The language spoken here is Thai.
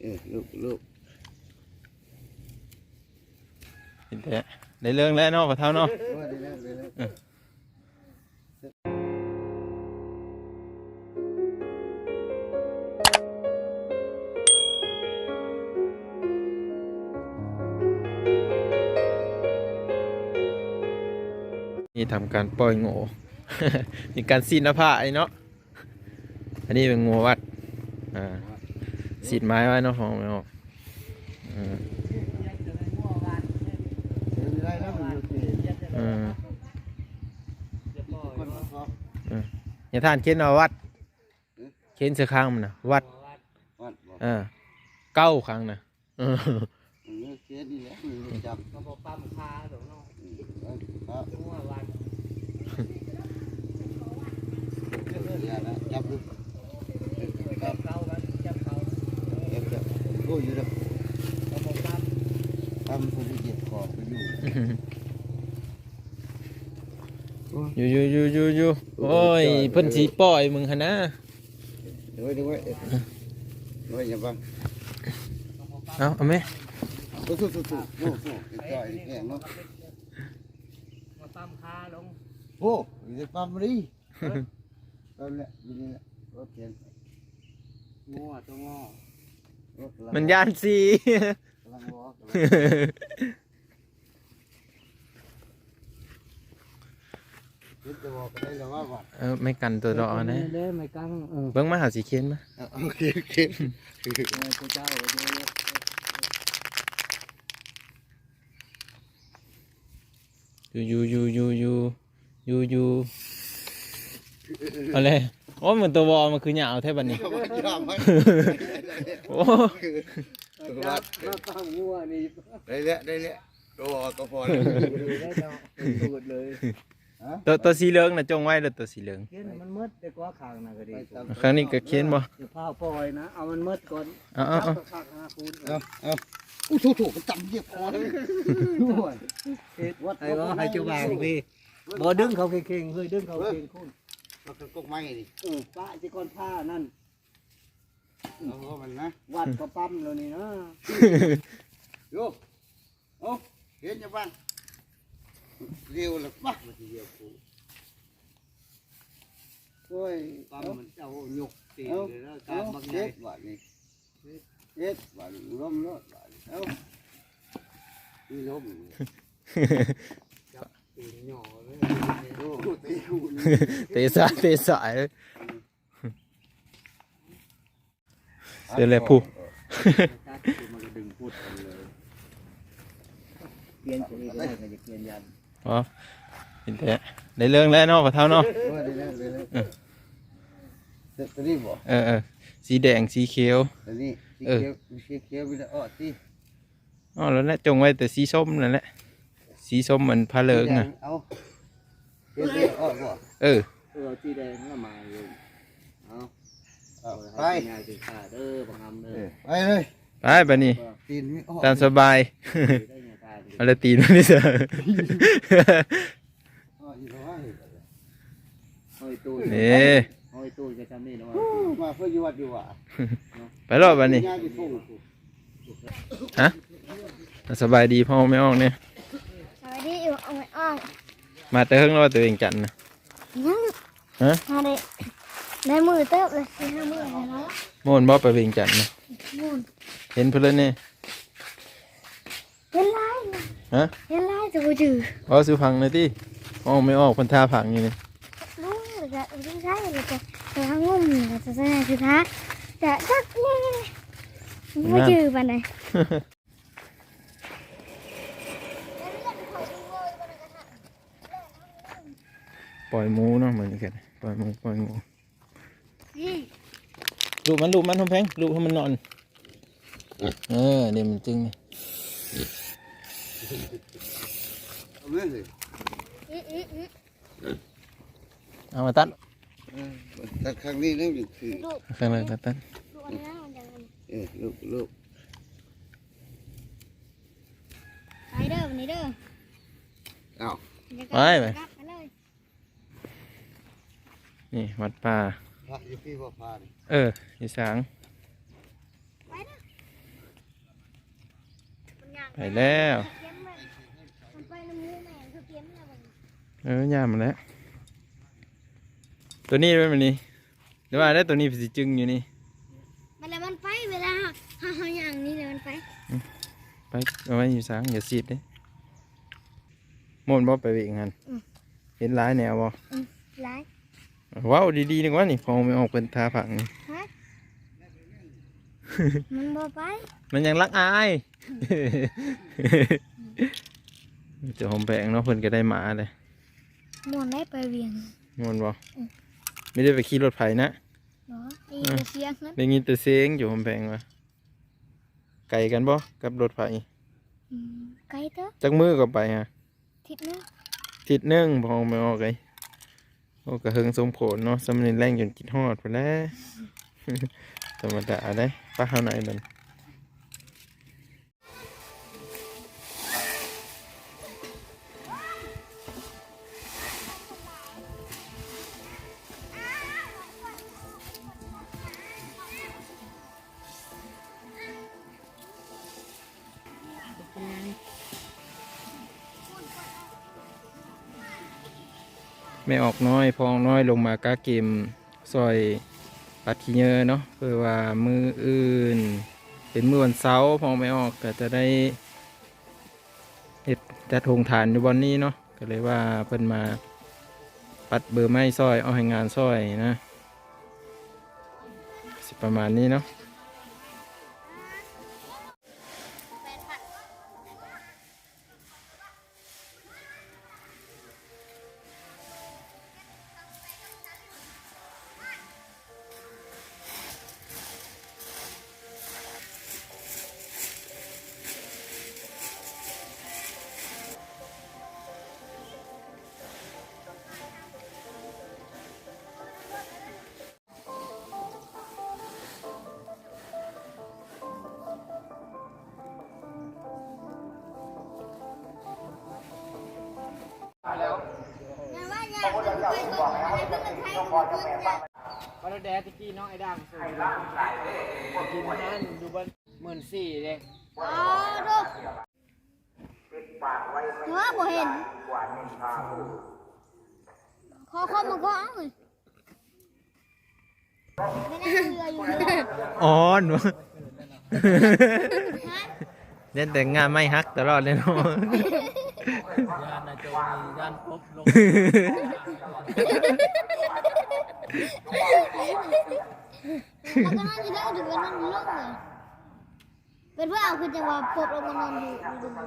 เออลูกลูกเห็นแต่ได้เรื่องแล้วเนาะพ่อเฒ่าเนาะ ว่าได้แล้วได้แล้ว นี่ทำการปล่อยโง่ มีการซีนหน้าผ้าไอ้เนาะอั นนี้เป็นงูวัดอ่าสีดไม้ไว้เนาะของไม่ออกอ่าอยู่าอย่าท่านเข็นเอาวัด เข็นเสือข้างมันนะวัดอกอ่าเก้าครั้งนะเออมันเลือกเคสนี่แหละจับมาบอกปั๊มคาเดี๋ยวเนาะครับงัววันอย่านะจับดูค จั รั บบ เขาวันจับเขา เอฟจั บโอ้ยอยู่แล้วมาบอกปั๊มทำคนที่เจ็บคอไปอยู่อยู่อยู่อยู่อยู่อยู่โอ้ยเพิ่นสีปล่อยมึงหนนะเดี๋ยวไว้เดี๋ยวไว้เดี๋ยวไว้อย่าบังเอาเอาไหมสู้สู้สู้สู้โอ้โหจ่อยแก่เนาะมาปั๊มคาลงโอ้ยจะปั๊มรีปั๊มเนี่ยอยู่นี่แหละรถเข็นงัวตัวงัวรถกำลัง มันย่านสีกำลังวอล์กกำลังคิดจะบอกก็ได้แล้วว่าวัดเออไม่กันตัวดอกนะเด้ไม่กังเออเบิ่งมาหาสีเข็นมาเอาโอเคโอเคตัวเจ้าเดี๋ยวอยู่อยู่อยู่อยู่อยู่อยู่อยู่อะไร โอ้ยเหมือนตัววอลมันคือหยาวแท้บัดนี้ ยอมไหมโอ้วัดมาปั๊มงัวนี่ได้แล้วได้แล้วก็บอกก็พอแล้วได้เนาะสูดเลยตัวตัวสีเหลืองน่ะจงไว้เด้อตัวสีเหลืองเขียนมันมืดแต่ก็ขางน่ะก็ดีครั้งนี้ก็เขียนบ่จะพาปล่อยนะ เอามันมืดก่อนเอาเอาเอาข้างหาคูณเอาเอาอู้ถูกถูกมันจำเรียบคอเลยด้วยเฮ็ดวัดไอ้ก็ให้เจ้าบ่าวพี่บ่ดึงเขาเก่งๆเฮ้ยดึงเขาเก่งคุณ มันก็กกไม้ดิเออป้าสิก่อนผ้านั่นเอาเอามันนะวัดก็ปั๊มแล้วนี่นะโยโอ้เห็นยังบ้างเร็วเลยปะมันทีเดียวกูโอ้ยปั๊มเอามันเอายกตีเอาเลยแล้วเอาการบังไงบาดนี้เฮ็ดบาดล้มแล้วบาดเอานี่ล้ม ตีนหย่อเลยโอ้ตีกูเตะสายเตะสายเดี๋ยวแหละผู้มันก็ดึงพูดกันเลยเปลี่ยนจะได้ก็จะเปลี่ยนยันอ๋อเห็นแต่ได้เรื่องแล้วเนาะพ่อเฒ่าเนาะว่าได้แล้วได้แล้วเสร็จตัวนี้บ่เออเออสีแดงสีเขียว ตัวนี้สีเออเขียวสีเขียวไปแล้วอ้อตีอ๋อแล้วนะจงไว้แต่สีส้มนั่นแหละ สีส้มเหมือนพาเหลิงอะ เอาเฮ็ดได้อ้อบ่เออ เออที่แดงละมาอยู่เอาเอาไปไปง่ายสิขาเด้อบังคับเด้เอออไปเลยไปบัดนี้ ตีนไม่อ้อตามสบาย ได้ไงตาดิอะไรตีนมันนี่เสือ อ้ออยู่แล้วว่าเฮ้ยตู้นี่เฮ้ยตู้จะทำนี่นะมาเพื่ออยู่วัดอยู่ว่ะไปรอบบัดนี้ญาติพุ่งฮะ สบายดีพ่อไม่ออกเนี่ย สวัสดีอยู่เอาไว้อ้อม มาแต่เฮิงแล้วว่าตัวเองจันนะยังฮะมาได้ได้มือเติบเลยสี่ห้ามือแล้วเนาะโมนบ่ไปเวียงจันทน์นะมูนเห็นเพื่อนเนี่ยเห็นไล่ฮะเห็นไล่จะกูจือเอาซื้อพังเลยที่ออกไม่ออกพันท่าผังอยู่นี่น้องจะไม่ใช่เลยจะจะทั้งงุ่มจะจะจะคือท้าจะจักนี่ไม่จือปานไหน ปล่อยหมูเนาะเหมือนกันปล่อยหมูปล่อยหมูนี่ลูกมันลูกมันทำแพงลูกให้มันนอน เออเดี๋ยวมันจึงนี่เอาแม่เลยอีอีอีเอามาตัดแต่ครั้งนี้นั่นอยู่คือลูกข้างเลยตัดตัดลูกอันนั้นมันยังเออลูกลูกไปเด้อวันนี้เด้ออ้าวกลับไปเลย นี่วัดป่าไประอยู่พี่พ่อพานี่เอออีสางไปนะมันย่างไปแล้วเก็บมันมันไปน้ำมูกแม่เขาเก็บแล้วมันเออยามมาแล้วตัวนี้เป็นแบบนี้หรือว่าได้ตัวนี้สิจึงอยู่นี่มันแล้วมันไปเวลาเฮาเฮาอย่างนี้เลยมันไปไปเอาไว้อยู่สางอย่าซีดเด้มนบ่ไปเวงหันเห็นหลายแนวบ่หลาย ว้าวดีๆนึกว่านี่พอไม่ออกเป็นทาผังนี่ฮะมันบ่ไป มันยังรักอายเจะหอมแปลงเนาะเพิ่นก็ได้หมาเลยม่วนได้ไปเวียงมนบ่ไม่ได้ไปขี่รถไถนะเนาะนี่ก็เสียงนั้นได้ยินแต่เสียงอยู่หอมแปลงว่าไกลกันบ่กับรถไถอืมไกลเด้อจักมือก็ไปฮะทิศนึงทิศหนึงพอไม่ออกเลย โอ้กระเฮงสมโผลเนาะสำเร็จแรงจนจิตฮอดไปแล้วธรรมดาได้ป้าเฮาไหนมัน ไม่ออกน้อยพองน้อยลงมากาเกมซอยปัดขี้เยอะเนาะเพื่อว่ามืออื่น เป็นมือวันเสาร์พองไม่ออกก็จะได้เห็ดจัดโงฐานอยู่วันนี้เนาะก็เลยว่าเพิ่นมาปัดเบอร์ไม้ซอยเอาให้งานซอยนะ สิประมาณนี้เนาะ งานว่าอย่างมันไปก่อนอะไรก็มันใช้มันเกินจ้ะพอเราแดดตะกี้น้องไอ้ดังสูงกินนั่นอยู่บนหมื่นสี่เลยอ๋อดูเฮ้อบ่เห็นขอข้อมือก็เอาเลยไม่น่าเชื่ออยู่เลยอ่อนวะเล่นแต่งานไม่ฮักตลอดเลยเนาะ ยานนะโจมียานพบลงแล้วก็นั่งอยู่ได้อยู่เป็นนั่งอยู่โลกเลยเป็นเพื่อเอาคือจังหวะปบลงมานอนอยู่อยู่ตรงนั้น